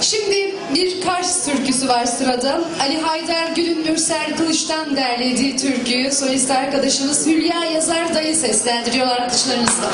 Şimdi bir Kars türküsü var sırada. Ali Haydar Gül'ün Mürsel Kılıç'tan derlediği türküyü solist arkadaşımız Hülya Yazar Dayı seslendiriyor arkadaşlarınızla.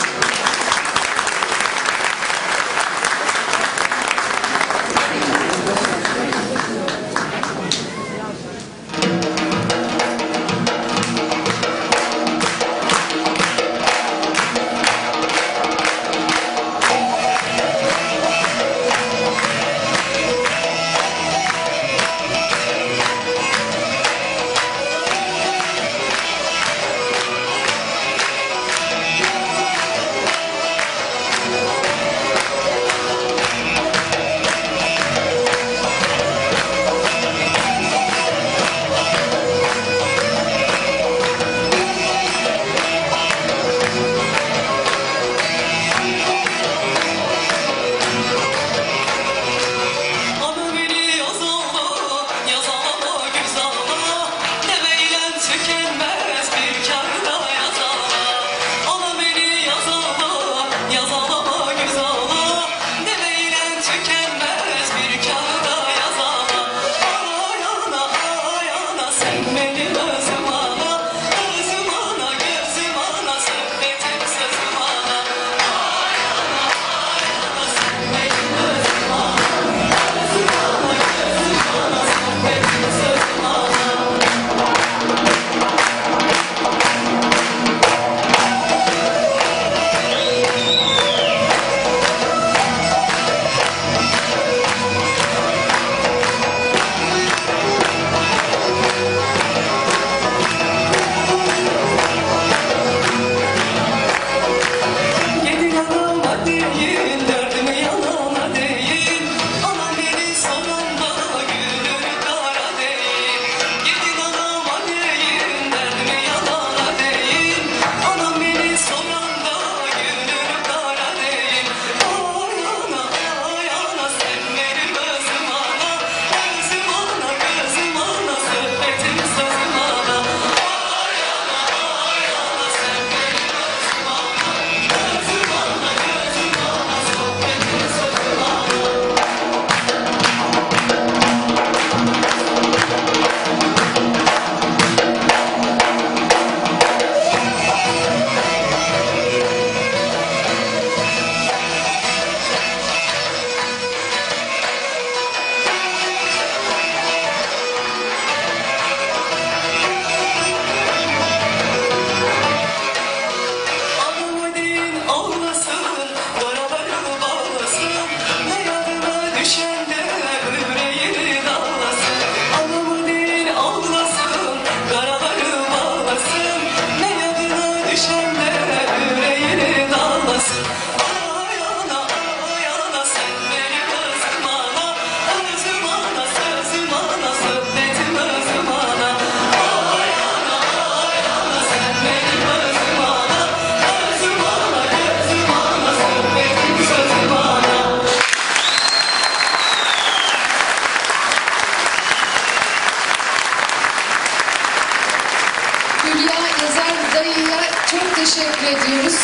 Çok teşekkür ediyoruz.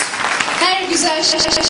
Her güzel şey-